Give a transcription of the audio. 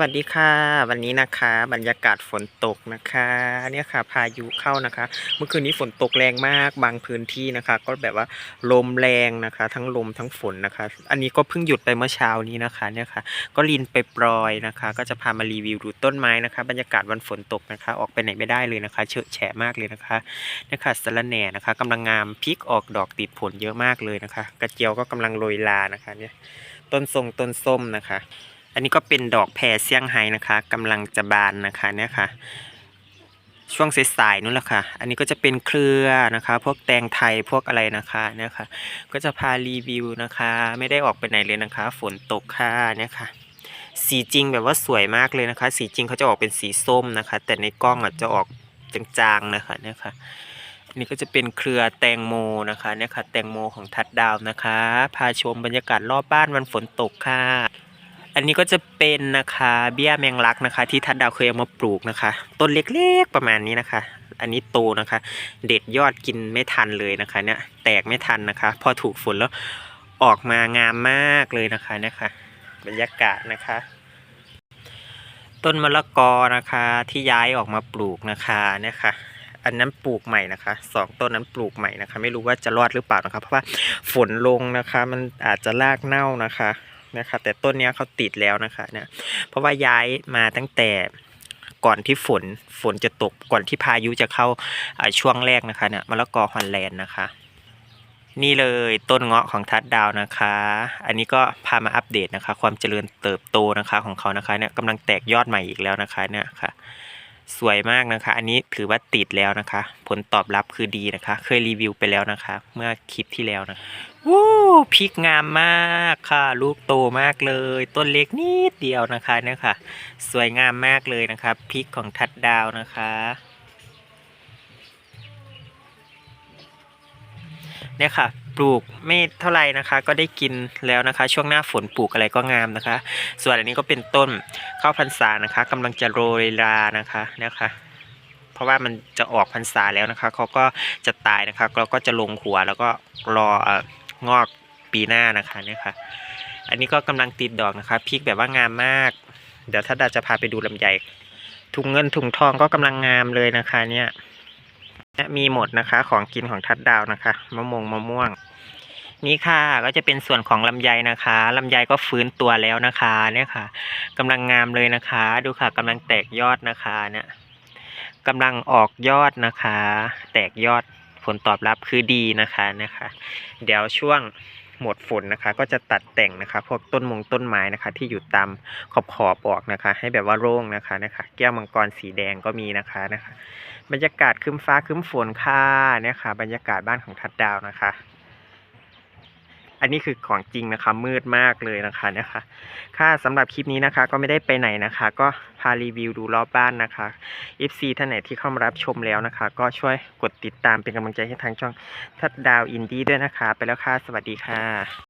วัสดีค่ะ วันนี้นะคะ บรรยากาศฝนตกนะคะเนี่ยค่ะ พายุเข้านะคะ เมื่อคืนนี้ฝนตกแรงมากบางพื้นที่นะคะ ก็แบบว่าลมแรงนะคะ ทั้งลมทั้งฝนนะคะ อันนี้ก็เพิ่งหยุดไปเมื่อเช้านี้นะคะเนี่ยค่ะ ก็ลินไปปลอยนะคะ ก็จะพามารีวิวดูต้นไม้นะคะ บรรยากาศวันฝนตกนะคะ ออกไปไหนไม่ได้เลยนะคะเฉอะแฉะมากเลยนะคะเนี่ยค่ะสะระแหน่นะคะกำลังงามพลิกออกดอกติดผลเยอะมากเลยนะคะ กระเจียวก็กำลังโรยลานะคะเนี่ยต้นทรงต้นส้มนะคะ อันนี้ก็เป็นดอกแพรเซี่ยงไฮ้นะคะกำลังจะบานนะคะเนี่ยค่ะ ช่วงสายๆนู่นแหละค่ะ อันนี้ก็จะเป็นเครือนะคะ พวกแตงไทยพวกอะไรนะคะเนี่ยค่ะ ก็จะพารีวิวนะคะ ไม่ได้ออกไปไหนเลยนะคะ ฝนตกค่ะเนี่ยค่ะ สีจริงแบบว่าสวยมากเลยนะคะ สีจริงเขาจะออกเป็นสีส้มนะคะ แต่ในกล้องอาจจะออกจางๆนะคะเนี่ยค่ะนนี้ก็จะเป็นเครือแตงโมนะคะเนี่ยค่ะแตงโมของทัดดาวนะคะ พาชมบรรยากาศรอบบ้านวันฝนตกค่ะ อันนี้ก็จะเป็นนะคะเบี้ยแมงลักนะคะ ที่ทัดดาวเคยเอามาปลูกนะคะ ต้นเล็กๆประมาณนี้นะคะ อันนี้โตนะคะ เด็ดยอดกินไม่ทันเลยนะคะเนี่ยแตกไม่ทันนะคะ พอถูกฝนแล้วออกมางามมากเลยนะคะเนี่ยค่ะบรรยากาศนะคะ ต้นมะละกอนะคะที่ย้ายออกมาปลูกนะคะเนี่ยค่ะอันนั้นปลูกใหม่นะคะสองต้นนั้นปลูกใหม่นะคะ ไม่รู้ว่าจะรอดหรือเปล่านะคะ เพราะว่าฝนลงนะคะ มันอาจจะรากเน่านะคะ นะคะแต่ต้นนี้เขาติดแล้วนะคะเนี่ยเพราะว่าย้ายมาตั้งแต่ก่อนที่ฝนฝนจะตกก่อนที่พายุจะเข้าช่วงแรกนะคะเนี่ยมะละกอฮอลแลนด์นะคะ นี่เลยต้นเงาะของทัดดาวนะคะ อันนี้ก็พามาอัปเดตนะคะ ความเจริญเติบโตนะคะของเขานะคะเนี่ยกำลังแตกยอดใหม่อีกแล้วนะคะเนี่ยค่ะ สวยมากนะคะ อันนี้ถือว่าติดแล้วนะคะ ผลตอบรับคือดีนะคะ เคยรีวิวไปแล้วนะคะ เมื่อคลิปที่แล้วนะวู้พริกงามมากค่ะ ลูกโตมากเลย ต้นเล็กนิดเดียวนะคะเนี่ยค่ะ สวยงามมากเลยนะคะพริกของทัดดาวนะคะเนี่ยค่ะ ปลูกไม่เท่าไหร่นะคะ ก็ได้กินแล้วนะคะ ช่วงหน้าฝนปลูกอะไรก็งามนะคะ ส่วนอันนี้ก็เป็นต้นข้าวพรรษานะคะกำลังจะโรยรานะคะเนี่ยค่ะเพราะว่ามันจะออกพรรษาแล้วนะคะเขาก็จะตายนะคะเราก็จะลงหัวแล้วก็รอองอกปีหน้านะคะเนี่ยค่ะ อันนี้ก็กำลังติดดอกนะคะพริกแบบว่างามมาก เดี๋ยวถ้าดาจะพาไปดูลำไยถุงเงินถุงทองก็กำลังงามเลยนะคะเนี่ย มีหมดนะคะ ของกินของทัดดาวนะคะมะม่วงมะม่วง นี่ค่ะก็จะเป็นส่วนของลำไยนะคะลำไยก็ฟื้นตัวแล้วนะคะเนี่ยค่ะกำลังงามเลยนะคะ ดูค่ะกำลังแตกยอดนะคะเนี่ยกำลังออกยอดนะคะ แตกยอดผลตอบรับคือดีนะคะนะคะ เดี๋ยวช่วงหมดฝนนะคะ ก็จะตัดแต่งนะคะ พวกต้นมงต้นไม้นะคะ ที่อยู่ตามขอบขอบออกนะคะ ให้แบบว่าโล่งนะคะนะคะ แก้วมังกรสีแดงก็มีนะคะนะคะ บรรยากาศครึ้มฟ้าครึ้มฝนค่ะเนี่ยค่ะ บรรยากาศบ้านของทัดดาวนะคะ อันนี้คือของจริงนะคะ มืดมากเลยนะคะเนี่ยค่ะ ค่ะสำหรับคลิปนี้นะคะ ก็ไม่ได้ไปไหนนะคะ ก็พารีวิวดูรอบบ้านนะคะ FC ท่านไหนที่เข้ามารับชมแล้วนะคะ ก็ช่วยกดติดตามเป็นกำลังใจให้ทางช่องทัดดาวอินดี้ด้วยนะคะ ไปแล้วค่ะ สวัสดีค่ะ